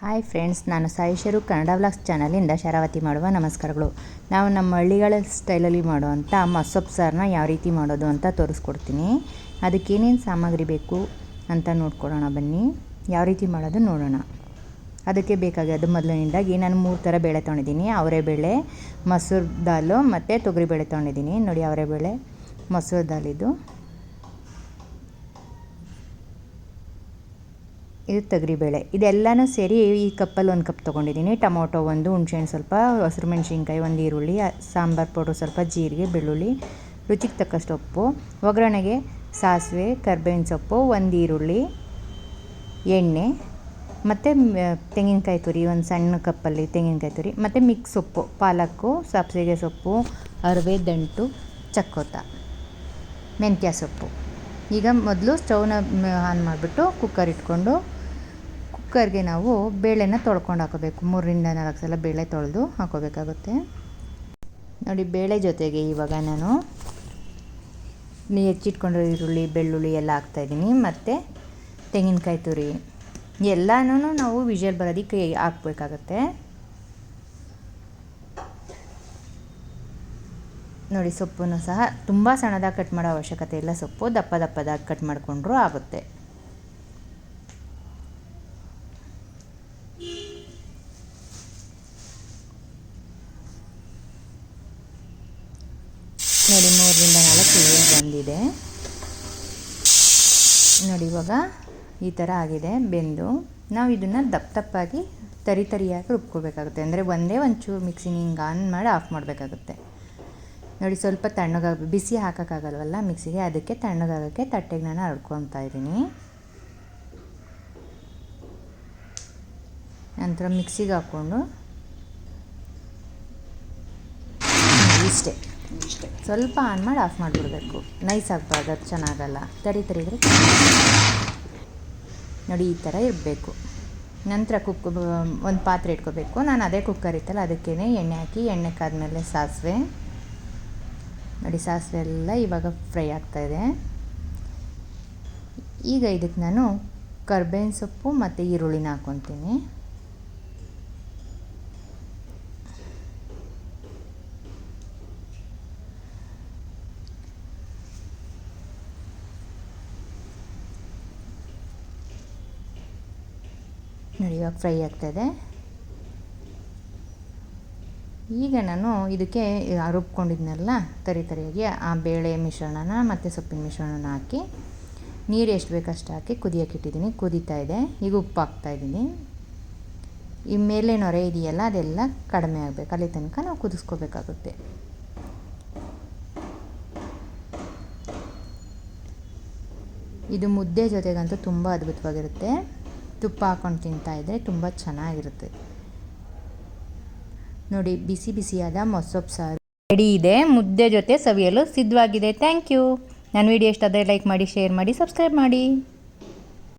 Hi friends, ನಾನು ಸಾಯಿಷರು Kannada vlogs ಚಾನಲಿಂದ ಶರಾವತಿ ಮಾಡುವ ನಮಸ್ಕಾರಗಳು. ನಾವು ನಮ್ಮ ಹಳ್ಳಿಗಳ ಸ್ಟೈಲಲ್ಲಿ ಮಾಡುವಂಥ ಮಸೊಪ್ಪು ಸಾರನ್ನ ಯಾವ ರೀತಿ ಮಾಡೋದು ಅಂತ ತೋರಿಸ್ಕೊಡ್ತೀನಿ. ಅದಕ್ಕೇನೇನು ಸಾಮಗ್ರಿ ಬೇಕು ಅಂತ ನೋಡ್ಕೊಡೋಣ ಬನ್ನಿ. ಯಾವ ರೀತಿ ಮಾಡೋದು ನೋಡೋಣ. ಅದಕ್ಕೆ ಬೇಕಾಗೋದು ಮೊದಲನೇದಾಗಿ ನಾನು ಮೂರು ಥರ ಬೇಳೆ ತೊಗೊಂಡಿದ್ದೀನಿ. ಅವರೆಬೇಳೆ ಮಸೂರು ದಾಲು ಮತ್ತು ತೊಗರಿಬೇಳೆ ತೊಗೊಂಡಿದ್ದೀನಿ. ನೋಡಿ ಅವರೆಬೇಳೆ ಮಸೂರು ದಾಲಿದು. ಇದು ತೊಗರಿಬೇಳೆ. ಇದೆಲ್ಲನೂ ಸೇರಿ ಈ ಕಪ್ಪಲ್ಲಿ ಒಂದು ಕಪ್ ತೊಗೊಂಡಿದ್ದೀನಿ ಟೊಮೊಟೊ ಒಂದು, ಹುಣ್ಸೆಹಣ್ಣು ಸ್ವಲ್ಪ, ಹಸಿರು ಮೆಣಸಿನ್ಕಾಯಿ ಒಂದು, ಈರುಳ್ಳಿ ಸಾಂಬಾರು ಪೌಡ್ರು ಸ್ವಲ್ಪ, ಜೀರಿಗೆ, ಬೆಳ್ಳುಳ್ಳಿ, ರುಚಿಗೆ ತಕ್ಕಷ್ಟು ಉಪ್ಪು, ಒಗ್ಗರಣೆಗೆ ಸಾಸಿವೆ, ಕರ್ಬೇವಿನ ಸೊಪ್ಪು, ಒಂದು ಈರುಳ್ಳಿ, ಎಣ್ಣೆ, ಮತ್ತು ತೆಂಗಿನಕಾಯಿ ತುರಿ, ಒಂದು ಸಣ್ಣ ಕಪ್ಪಲ್ಲಿ ತೆಂಗಿನಕಾಯಿ ತುರಿ, ಮತ್ತು ಮಿಕ್ಸ್ ಸೊಪ್ಪು, ಪಾಲಕ್ಕು ಸಬ್ಸಿಗೆ ಸೊಪ್ಪು, ಅರವೆ, ದಂಟು, ಚಕ್ಕೋತ, ಮೆಂತ್ಯ ಸೊಪ್ಪು. ಈಗ ಮೊದಲು ಸ್ಟವ್ನ ಆನ್ ಮಾಡಿಬಿಟ್ಟು ಕುಕ್ಕರ್ ಇಟ್ಕೊಂಡು ಕುಕ್ಕರ್ಗೆ ನಾವು ಬೇಳೆನ ತೊಳ್ಕೊಂಡು ಹಾಕೋಬೇಕು. ಮೂರರಿಂದ ನಾಲ್ಕು ಸಲ ಬೇಳೆ ತೊಳೆದು ಹಾಕೋಬೇಕಾಗುತ್ತೆ. ನೋಡಿ, ಬೇಳೆ ಜೊತೆಗೆ ಇವಾಗ ನಾನು ನೀ ಹೆಚ್ಚಿಟ್ಕೊಂಡಿರೋ ಈರುಳ್ಳಿ, ಬೆಳ್ಳುಳ್ಳಿ ಎಲ್ಲ ಹಾಕ್ತಾಯಿದ್ದೀನಿ ಮತ್ತು ತೆಂಗಿನಕಾಯಿ ತುರಿ ಎಲ್ಲನೂ ನಾವು ವಿಜಲ್ ಬರೋದಕ್ಕೆ ಹಾಕ್ಬೇಕಾಗತ್ತೆ. ನೋಡಿ, ಸೊಪ್ಪನ್ನು ಸಹ ತುಂಬ ಸಣ್ಣದಾಗಿ ಕಟ್ ಮಾಡೋ ಅವಶ್ಯಕತೆ ಇಲ್ಲ. ಸೊಪ್ಪು ದಪ್ಪ ದಪ್ಪದಾಗಿ ಕಟ್ ಮಾಡಿಕೊಂಡ್ರೂ ಆಗುತ್ತೆ. ವಿಜಿಲ್ ಬಂದಿದೆ. ನೋಡಿ, ಇವಾಗ ಈ ಥರ ಆಗಿದೆ ಬೆಂದು. ನಾವು ಇದನ್ನು ದಪ್ಪ ದಪ್ಪಾಗಿ ತರಿ ತರಿಯಾಗಿ ರುಬ್ಕೋಬೇಕಾಗುತ್ತೆ. ಅಂದರೆ ಒಂದೇ ಒಂಚೂರು ಮಿಕ್ಸಿನ ಹಿಂಗೆ ಆನ್ ಮಾಡಿ ಆಫ್ ಮಾಡಬೇಕಾಗುತ್ತೆ. ನೋಡಿ, ಸ್ವಲ್ಪ ತಣ್ಣಗಾಗ ಬಿಸಿ ಹಾಕೋಕ್ಕಾಗಲ್ವಲ್ಲ ಮಿಕ್ಸಿಗೆ ಅದಕ್ಕೆ ತಣ್ಣಗಾಗೋಕ್ಕೆ ತಟ್ಟೆಗೆ ನಾನು ಹರಡ್ಕೊತಾ ಇದ್ದೀನಿ. ನಂತರ ಮಿಕ್ಸಿಗೆ ಹಾಕ್ಕೊಂಡು ಇಷ್ಟೇ. ಸ್ವಲ್ಪ ಆನ್ ಮಾಡಿ ಆಫ್ ಮಾಡಿಬಿಡ್ಬೇಕು. ನೈಸ್ ಆಗಬಾರ್ದು, ಅದು ಚೆನ್ನಾಗಲ್ಲ. ತರಿ ತರಿದ್ರೆ ನೋಡಿ, ಈ ಥರ ಇರಬೇಕು. ನಂತರ ಕುಕ್ ಒಂದು ಪಾತ್ರೆ ಇಟ್ಕೋಬೇಕು. ನಾನು ಅದೇ ಕುಕ್ಕರ್ ಇತ್ತಲ್ಲ ಅದಕ್ಕೇ ಎಣ್ಣೆ ಹಾಕಿ, ಎಣ್ಣೆ ಕಾದ್ಮೇಲೆ ಸಾಸಿವೆ. ನೋಡಿ, ಸಾಸಿವೆ ಎಲ್ಲ ಇವಾಗ ಫ್ರೈ ಆಗ್ತಾಯಿದೆ ಈಗ ಇದಕ್ಕೆ ನಾನು ಕರ್ಬೇವಿನ ಸೊಪ್ಪು ಮತ್ತು ಈರುಳ್ಳಿನ ಹಾಕ್ಕೊತೀನಿ ನೋಡಿ ಇವಾಗ ಫ್ರೈ ಆಗ್ತಾಯಿದೆ ಈಗ ನಾನು ಇದಕ್ಕೆ ರುಬ್ಕೊಂಡಿದ್ನಲ್ಲ ತರಿ ತರಿಯಾಗಿ ಆ ಬೇಳೆ ಮಿಶ್ರಣನ ಮತ್ತು ಸೊಪ್ಪಿನ ಮಿಶ್ರಣನ ಹಾಕಿ, ನೀರು ಎಷ್ಟು ಬೇಕಷ್ಟು ಹಾಕಿ ಕುದಿಯೋಕೆ ಇಟ್ಟಿದ್ದೀನಿ. ಕುದೀತಾ ಇದೆ. ಈಗ ಉಪ್ಪು ಹಾಕ್ತಾಯಿದ್ದೀನಿ ಈ ಮೇಲೆ ನೊರೆ ಇದೆಯಲ್ಲ, ಅದೆಲ್ಲ ಕಡಿಮೆ ಆಗಬೇಕು. ಅಲ್ಲಿ ತನಕ ನಾವು ಕುದಿಸ್ಕೋಬೇಕಾಗುತ್ತೆ. ಇದು ಮುದ್ದೆ ಜೊತೆಗಂತೂ ತುಂಬ ಅದ್ಭುತವಾಗಿರುತ್ತೆ. ತುಪ್ಪ ಹಾಕ್ಕೊಂಡು ತಿಂತಾಯಿದ್ರೆ ತುಂಬ ಚೆನ್ನಾಗಿರುತ್ತೆ. ನೋಡಿ, ಬಿಸಿ ಬಿಸಿಯಾದ ಮೊಸೊಪ್ಪು ಸಾರು ರೆಡಿ ಇದೆ. ಮುದ್ದೆ ಜೊತೆ ಸವಿಯಲು ಸಿದ್ಧವಾಗಿದೆ. ಥ್ಯಾಂಕ್ ಯು ನನ್ನ ವಿಡಿಯೋ ಇಷ್ಟ ಆದರೆ ಲೈಕ್ ಮಾಡಿ ಶೇರ್ ಮಾಡಿ ಸಬ್ಸ್ಕ್ರೈಬ್ ಮಾಡಿ.